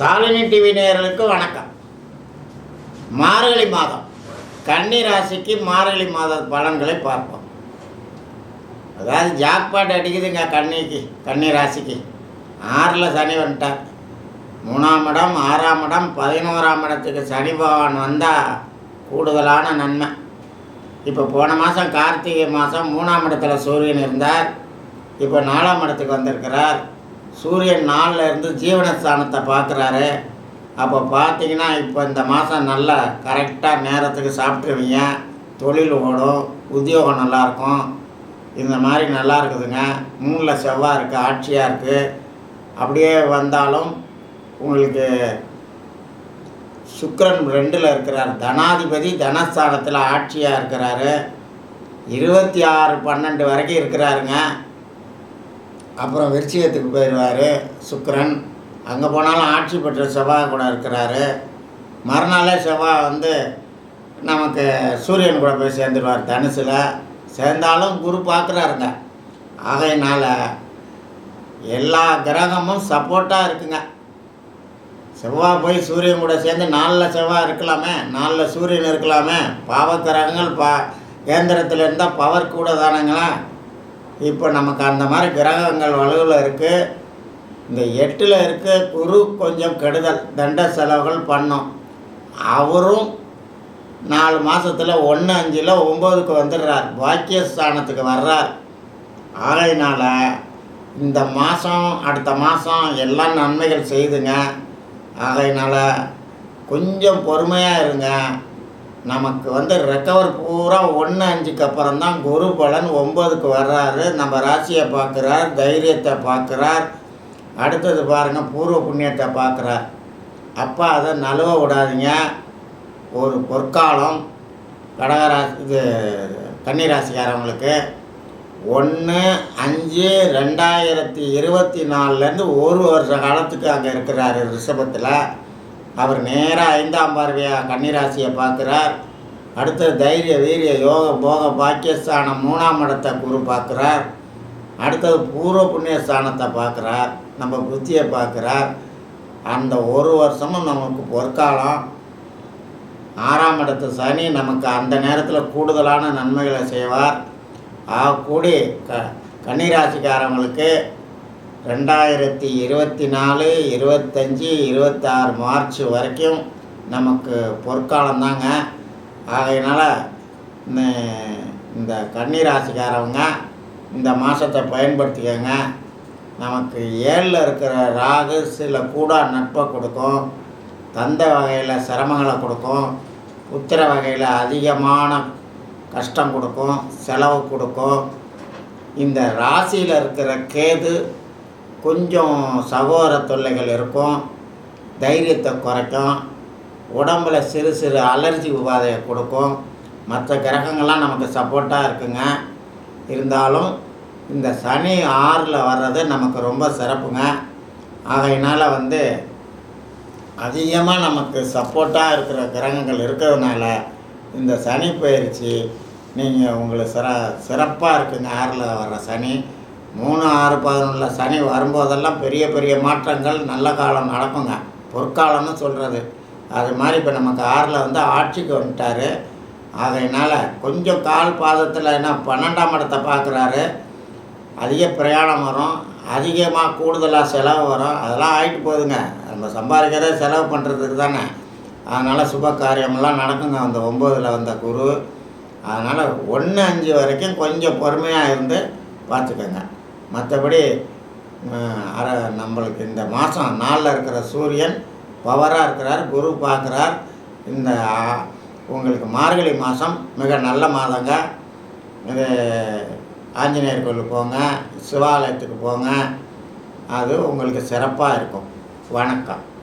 Shalini TV நேயர்களுக்கு வணக்கம். மார்கழி மாதம். கன்னி ராசிக்கு மார்கழி மாத பலன்களை பார்ப்போம். அதாவது ஜாக்பாட் அடிக்குதுங்க கன்னிக்கு கன்னி ராசிக்கு. ஆறில் சனி வந்துட்டார். மூணாம் இடம் ஆறாம் இடம் பதினோராம் இடத்துக்கு சனி பகவான் வந்தால் கூடுதலான நன்மை. இப்போ போன மாதம் கார்த்திகை மாதம் மூணாம் இடத்துல சூரியன் இருந்தார். இப்போ நாலாம் இடத்துக்கு வந்திருக்கிறார். சூரியன் நாளில் இருந்து ஜீவனஸ்தானத்தை பார்க்குறாரு. அப்போ பார்த்தீங்கன்னா இப்போ இந்த மாதம் நல்லா கரெக்டாக நேரத்துக்கு சாப்பிட்ருவீங்க தொழில் ஓடும் உத்தியோகம் நல்லாயிருக்கும். இந்த மாதிரி நல்லா இருக்குதுங்க. மூணில் செவ்வாய் இருக்குது ஆட்சியாக இருக்குது அப்படியே வந்தாலும் உங்களுக்கு சுக்கரன் ரெண்டில் இருக்கிறார். தனாதிபதி தனஸ்தானத்தில் ஆட்சியாக இருக்கிறாரு. இருபத்தி ஆறு பன்னெண்டு வரைக்கும் இருக்கிறாருங்க. அப்புறம் விருச்சிகத்துக்கு போயிடுவார் சுக்கரன். அங்கே போனாலும் ஆட்சி பெற்ற செவ்வாய் கூட இருக்கிறாரு. மறுநாளே செவ்வாய் வந்து நமக்கு சூரியன் கூட போய் சேர்ந்துடுவார் தனுசில். சேர்ந்தாலும் குரு பார்க்குறாருங்க ஆகையினால் எல்லா கிரகமும் சப்போர்ட்டாக இருக்குங்க. செவ்வாய் போய் சூரியன் கூட சேர்ந்து நாலில் செவ்வாய் இருக்கலாமே நாலில் சூரியன் இருக்கலாமே. பாவ கிரகங்கள் பா கேந்திரத்தில் இருந்தால் பவர் கூட தானங்களேன் இப்போ நமக்கு அந்த மாதிரி கிரகங்கள் வலுவில் இருக்குது இந்த எட்டில் இருக்க குரு கொஞ்சம் கெடுதல் தண்ட செலவுகள் பண்ணும். அவரும் நாலு மாதத்தில் ஒன்று அஞ்சில் ஒம்போதுக்கு வந்துடுறார். பாக்கியஸ்தானத்துக்கு வர்றார். ஆகையினால் இந்த மாதம் அடுத்த மாதம் எல்லாம் நன்மைகள் செய்துங்க. ஆகையினால் கொஞ்சம் பொறுமையாக இருங்க. நமக்கு வந்து ரெக்கவர் பூரா ஒன்று அஞ்சுக்கு அப்புறம் தான் குரு பலன் ஒம்பதுக்கு வர்றாரு. நம்ம ராசியை பார்க்குறார் தைரியத்தை பார்க்குறார். அடுத்தது பாருங்கள் பூர்வ புண்ணியத்தை பார்க்குறார். அப்போ அதை நழுவ விடாதீங்க. ஒரு பொற்காலம் கடகராசி இது கன்னிராசிக்காரவங்களுக்கு. ஒன்று அஞ்சு ரெண்டாயிரத்தி இருபத்தி நாலுலேருந்து ஒரு வருஷ காலத்துக்கு அங்கே இருக்கிறாரு ரிஷபத்தில். அவர் நேராக ஐந்தாம் பார்வையாக கன்னிராசியை பார்க்குறார். அடுத்தது தைரிய வீரிய யோக போக பாக்கியஸ்தானம் மூணாம் இடத்தை குரு பார்க்குறார். அடுத்தது பூர்வ புண்ணிய ஸ்தானத்தை பார்க்குறார். நம்ம புத்தியை பார்க்குறார். அந்த ஒரு வருஷமும் நமக்கு பொற்காலம். ஆறாம் இடத்து சனி நமக்கு அந்த நேரத்தில் கூடுதலான நன்மைகளை செய்வார். ஆ கூடி க கன்னிராசிக்காரங்களுக்கு ரெண்டாயிரத்தி இருபத்தி நாலு இருபத்தஞ்சி இருபத்தாறு மார்ச் வரைக்கும் நமக்கு பொற்காலம் தாங்க ஆகையினால் இந்த கன்னிராசிக்காரவங்க இந்த மாதத்தை பயன்படுத்திக்கோங்க. நமக்கு ஏழில் இருக்கிற ராகு சில கூட நட்பை கொடுக்கும். தந்த வகையில் சிரமங்களை கொடுக்கும். உத்திர வகையில் அதிகமான கஷ்டம் கொடுக்கும். செலவு கொடுக்கும். இந்த ராசியில் இருக்கிற கேது கொஞ்சம் சகோர தொல்லைகள் இருக்கும் தைரியத்தை குறைக்கும் உடம்புல சிறு சிறு அலர்ஜி உபாதையை கொடுக்கும். மற்ற கிரகங்கள்லாம் நமக்கு சப்போர்ட்டாக இருக்குங்க. இருந்தாலும் இந்த சனி ஆறில் வர்றது நமக்கு ரொம்ப சிறப்புங்க. ஆகையினால் வந்து அதிகமாக நமக்கு சப்போர்ட்டாக இருக்கிற கிரகங்கள் இருக்கிறதுனால இந்த சனி பயிற்சி நீங்கள் உங்களுக்கு சிற சிறப்பாக இருக்குங்க. ஆறில் வர்ற சனி. மூணு ஆறு பதினொன்றில் சனி வரும்போதெல்லாம் பெரிய பெரிய மாற்றங்கள் நல்ல காலம் நடக்குங்க. பொற்காலம்னு சொல்கிறது அது மாதிரி இப்போ நமக்கு ஆறில் வந்து ஆட்சிக்கு வந்துட்டார். ஆகையினால் கொஞ்சம் கால் பாதத்தில் என்ன பன்னெண்டாம் இடத்தை பார்க்குறாரு அதிக பிரயாணம் வரும். அதிகமாக கூடுதலாக செலவு வரும். அதெல்லாம் ஆகிட்டு போகுதுங்க. நம்ம சம்பாதிக்கிறதே செலவு பண்ணுறதுக்கு தானே. அதனால் சுப காரியமெல்லாம் நடக்குங்க. அந்த ஒம்போதில் வந்த குரு. அதனால் ஒன்று அஞ்சு வரைக்கும் கொஞ்சம் பொறுமையாக இருந்து பார்த்துக்கோங்க மற்றபடி அர நம்மளுக்கு இந்த மாதம் நாளில் இருக்கிற சூரியன் பவராக இருக்கிறார் குரு பார்க்குறார். இந்த உங்களுக்கு மார்கழி மாதம் மிக நல்ல மாதங்க. இது ஆஞ்சநேயர் கோயிலுக்கு போங்க சிவாலயத்துக்கு போங்க. அது உங்களுக்கு சிறப்பாக இருக்கும். வணக்கம்.